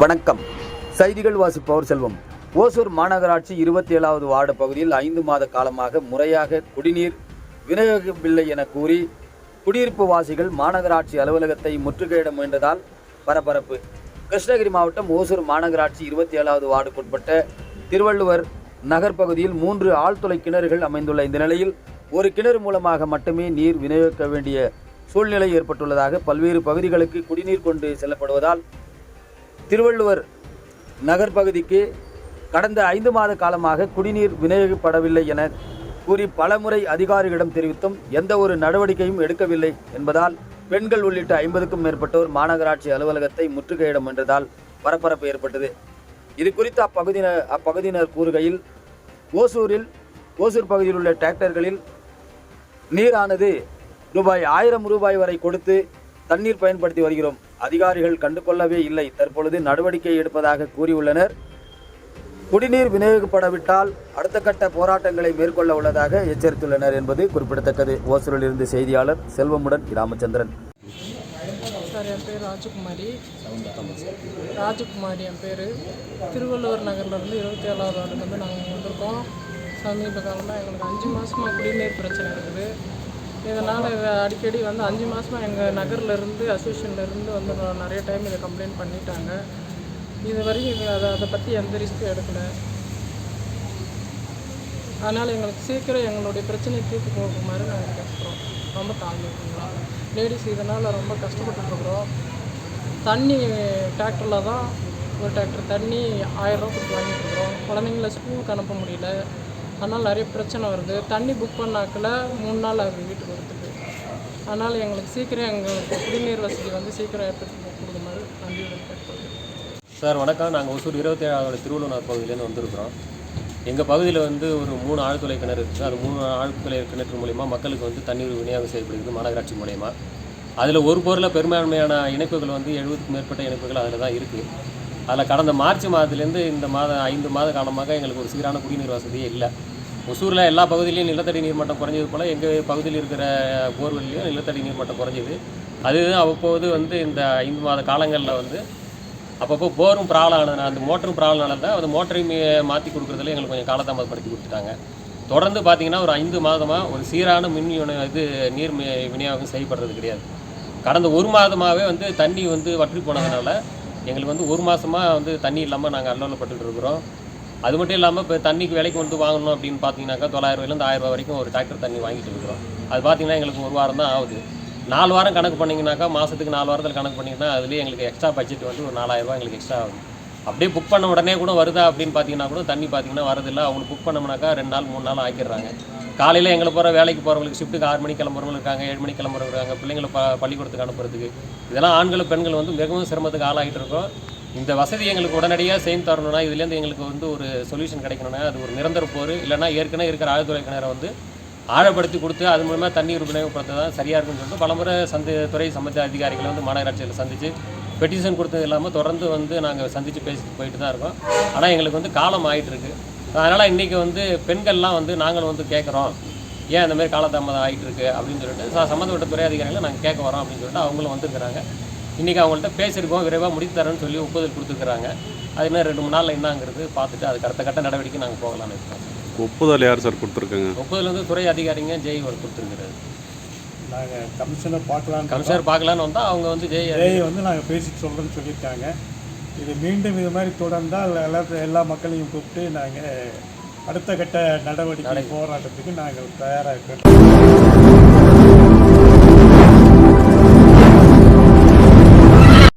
வணக்கம். செய்திகள் வாசிப்பவர் செல்வம். ஓசூர் மாநகராட்சி இருபத்தி ஏழாவது வார்டு பகுதியில் ஐந்து மாத காலமாக முறையாக குடிநீர் விநியோகிக்கவில்லை என கூறி குடியிருப்பு வாசிகள் மாநகராட்சி அலுவலகத்தை முற்றுகையிட முயன்றதால் பரபரப்பு. கிருஷ்ணகிரி மாவட்டம் ஓசூர் மாநகராட்சி இருபத்தி ஏழாவது வார்டுக்குட்பட்ட திருவள்ளுவர் நகர் பகுதியில் மூன்று ஆழ்துளை கிணறுகள் அமைந்துள்ள இந்த நிலையில் ஒரு கிணறு மூலமாக மட்டுமே நீர் விநியோகிக்க வேண்டிய சூழ்நிலை ஏற்பட்டுள்ளதாக பல்வேறு பகுதிகளுக்கு குடிநீர் கொண்டு செல்லப்படுவதால் திருவள்ளுவர் நகர் பகுதிக்கு கடந்த ஐந்து மாத காலமாக குடிநீர் விநியோகிக்கப்படவில்லை என கூறி பலமுறை அதிகாரிகளிடம் தெரிவித்தும் எந்த ஒரு நடவடிக்கையும் எடுக்கவில்லை என்பதால் பெண்கள் உள்ளிட்ட ஐம்பதுக்கும் மேற்பட்டோர் மாநகராட்சி அலுவலகத்தை முற்றுகையிட முயன்றதால் பரபரப்பு ஏற்பட்டது. இது குறித்து அப்பகுதியினர் அப்பகுதியினர் கூறுகையில் ஓசூரில் ஓசூர் பகுதியில் உள்ள டிராக்டர்களில் நீரானது ரூபாய் ஆயிரம் ரூபாய் வரை கொடுத்து தண்ணீர் பயன்படுத்தி வருகிறோம். அதிகாரிகள் கண்டுகொள்ளவே இல்லை. தற்பொழுது நடவடிக்கை எடுப்பதாக கூறியுள்ளனர். குடிநீர் விநியோகிக்கப்படவிட்டால் அடுத்த கட்ட போராட்டங்களை மேற்கொள்ள உள்ளதாக எச்சரித்துள்ளனர் என்பது குறிப்பிடத்தக்கது. ஓசூரில் இருந்து செய்தியாளர் செல்வமுடன் ராமச்சந்திரன் சார் என் பேர் ராஜகுமாரி. ராஜகுமாரி என் பேர். திருவள்ளுவர் நகர்லேருந்து இருபத்தி ஏழாவது வார்டுக்கு வந்து நாங்கள் வந்திருக்கோம். சமீப காலமாக எங்களுக்கு அஞ்சு மாதமாக குடிநீர் பிரச்சனை இருக்குது. இதனால் அடிக்கடி வந்து அஞ்சு மாதமாக எங்கள் நகர்லேருந்து அசோசியேஷன்லேருந்து வந்து நான் நிறைய டைம் இதை கம்ப்ளைண்ட் பண்ணிட்டாங்க. இது வரைக்கும் அதை அதை பற்றி எந்த ரிஸ்க்கும் எடுக்கலை. அதனால் எங்களுக்கு சீக்கிரம் எங்களுடைய பிரச்சனையை தீர்த்து போகுமாறு நாங்கள் கேட்குறோம் ரொம்ப தாழ்ந்துருக்குங்களா லேடிஸ் இதனால் ரொம்ப கஷ்டப்பட்டுருக்குறோம் தண்ணி டிராக்டரில் தான் ஒரு டிராக்டர் தண்ணி ஆயிரரூவா கொடுத்து வாங்கிட்டுருக்குறோம் குழந்தைங்கள ஸ்கூலுக்கு அனுப்ப முடியல. அதனால் நிறைய பிரச்சனை வருது. தண்ணி புக் பண்ணாக்கில் மூணு நாள் ஆகுது வீட்டுக்கு வரத்துக்கு அதனால் எங்களுக்கு சீக்கிரம் எங்களுக்கு குடிநீர் வசதி வந்து சீக்கிரம் ஏற்படுத்தி கொடுக்குமாறு நன்றியுடன் கேட்டுக்கொள்கிறேன் சார் வணக்கம். நாங்கள் ஒசூர் இருபத்தி ஏழாவது திருவள்ளுவர் பகுதியிலேருந்து வந்திருக்கிறோம். எங்கள் பகுதியில் வந்து ஒரு மூணு ஆழ்துளை கிணறு இருக்குது. அது மூணு ஆழ்துளை கிணற்று மூலிமா மக்களுக்கு வந்து தண்ணீர் விநியோகம் செய்யப்படுகிறது மாநகராட்சி மூலயமா. அதில் ஒரு பொருளில் பெரும்பான்மையான இணைப்புகள் வந்து எழுபதுக்கும் மேற்பட்ட இணைப்புகள் அதில் தான் இருக்குது அதில் கடந்த மார்ச் மாதத்துலேருந்து இந்த மாதம் ஐந்து மாத காலமாக எங்களுக்கு ஒரு சீரான குடிநீர் வசதியே இல்லை. ஒசூரில் எல்லா பகுதியிலையும் நிலத்தடி நீர் மட்டம் குறைஞ்சது போல் எங்கள் பகுதியில் இருக்கிற போர்வெல்லையும் நிலத்தடி நீர் மட்டம் குறைஞ்சது. அது அவ்வப்போது வந்து இந்த ஐந்து மாத காலங்களில் வந்து அப்பப்போ போரும் ப்ராப்ளம் ஆனதுனால அந்த மோட்டரும் ப்ராப்ளம் ஆனதுனால அந்த மோட்டரையும் மாற்றி கொடுக்குறதுல எங்களுக்கு கொஞ்சம் காலதாமதப்படுத்தி கொடுத்துட்டாங்க. தொடர்ந்து பார்த்தீங்கன்னா ஒரு ஐந்து மாதமாக ஒரு சீரான மின் இது நீர் மி- விநியோகம் செய்யப்படுறது கிடையாது. கடந்த ஒரு மாதமாகவே வந்து தண்ணி வந்து வற்றி போனதுனால எங்களுக்கு வந்து ஒரு மாதமாக வந்து தண்ணி இல்லாமல் நாங்கள் அல்லோலப்பட்டு இருக்கிறோம். அது மட்டும் இல்லாமல் இப்போ தண்ணிக்கு விலைக்கு வந்து வாங்கணும் அப்படின்னு பார்த்தீங்கன்னாக்கா தொள்ளாயிரம் ரூபாயிலேருந்து ஆயிரம் ரூபாய் வரைக்கும் ஒரு டிராக்டர் தண்ணி வாங்கிட்டு இருக்கிறோம். அது பார்த்தீங்கன்னா எங்களுக்கு ஒரு வாரம் தான் ஆகுது. நாலு வாரம் கணக்கு பண்ணிங்கனாக்கா மாதத்துக்கு நாலு வாரத்தில் கணக்கு பண்ணிங்கன்னா அதுலேயே எங்களுக்கு எக்ஸ்ட்ரா பட்ஜெட் வந்து ஒரு நாலாயிரரூபா எங்களுக்கு எக்ஸ்ட்ரா ஆகும். அப்படியே புக் பண்ண உடனே கூட வருதா அப்படின்னு பார்த்தீங்கன்னா கூட தண்ணி பார்த்தீங்கன்னா வரதில்லை அவங்களுக்கு புக் பண்ணோம்னாக்கா ரெண்டு நாள் மூணு நாள் ஆக்கிடுறாங்க. காலையில் எங்களை போகிற வேலைக்கு போகிறவங்களுக்கு ஷிஃப்ட்டுக்கு ஆறு மணிக்கு கிளம்புறவங்க இருக்காங்க ஏழு மணிக்கு கிளம்புறவங்க இருக்காங்க பிள்ளைங்களை ப பள்ளிக்கூடத்துக்கு அனுப்புறதுக்கு. இதெல்லாம் ஆண்களும் பெண்கள் வந்து மிகவும் சிரமத்துக்கு ஆளாகிட்டு இருக்கோம். இந்த வசதி எங்களுக்கு உடனடியாக செய்து தரணும்னா இதுலேருந்து எங்களுக்கு வந்து ஒரு சொல்யூஷன் கிடைக்கணும்னா அது ஒரு நிரந்தர போர். இல்லைன்னா ஏற்கனவே இருக்கிற ஆழ்துறை கிணறு வந்து ஆழப்படுத்தி கொடுத்து அது மூலமாக தண்ணீர் விநியோகப்படுத்த தான் சரியாக இருக்குன்னு சொல்லிட்டு பலமுறை சந்தி துறை சம்பந்த அதிகாரிகளை வந்து மாநகராட்சியில் சந்தித்து பெட்டிஷன் கொடுத்தது இல்லாமல் தொடர்ந்து வந்து நாங்கள் சந்தித்து பேசிட்டு போயிட்டு தான் இருக்கோம். ஆனால் எங்களுக்கு வந்து காலம் ஆகிட்டுருக்கு அதனால் இன்றைக்கி வந்து பெண்கள்லாம் வந்து நாங்களும் வந்து கேட்குறோம் ஏன் இந்த மாதிரி காலதாமதம் ஆகிட்டு இருக்கு அப்படின்னு சொல்லிட்டு. சம்மந்தப்பட்ட துறை அதிகாரிகளை நாங்கள் கேட்க வரோம் அப்படின்னு சொல்லிட்டு அவங்களும் வந்துருக்குறாங்க. இன்றைக்கி அவங்கள்ட்ட பேசியிருக்கோம் விரைவாக முடித்து தரேன்னு சொல்லி ஒப்புதல் கொடுத்துருக்குறாங்க. அது இன்னும் ரெண்டு மூணு நாளில் என்னங்கிறது பார்த்துட்டு அதுக்கு அடுத்த கட்ட நடவடிக்கை நாங்கள் போகலான்னு இருக்கோம். ஒப்புதல் யார் சார் கொடுத்துருக்காங்க? ஒப்புதல் வந்து துறை அதிகாரிங்க ஜெய் அவர் கொடுத்துருக்குறாரு. நாங்கள் கமிஷனர் பார்க்கலான்னு கமிஷனர் பார்க்கலான்னு வந்தால் அவங்க வந்து ஜெய் ஏஐ வந்து நாங்கள் பேசிட்டு சொல்கிறோன்னு சொல்லியிருக்காங்க. இது மீண்டும் இது மாதிரி தொடர்ந்தால் எல்லா எல்லா மக்களையும் கூப்பிட்டு நாங்கள் அடுத்த கட்ட நடவடிக்கை போராட்டத்துக்கு நாங்கள் தயாராக இருக்கோம்.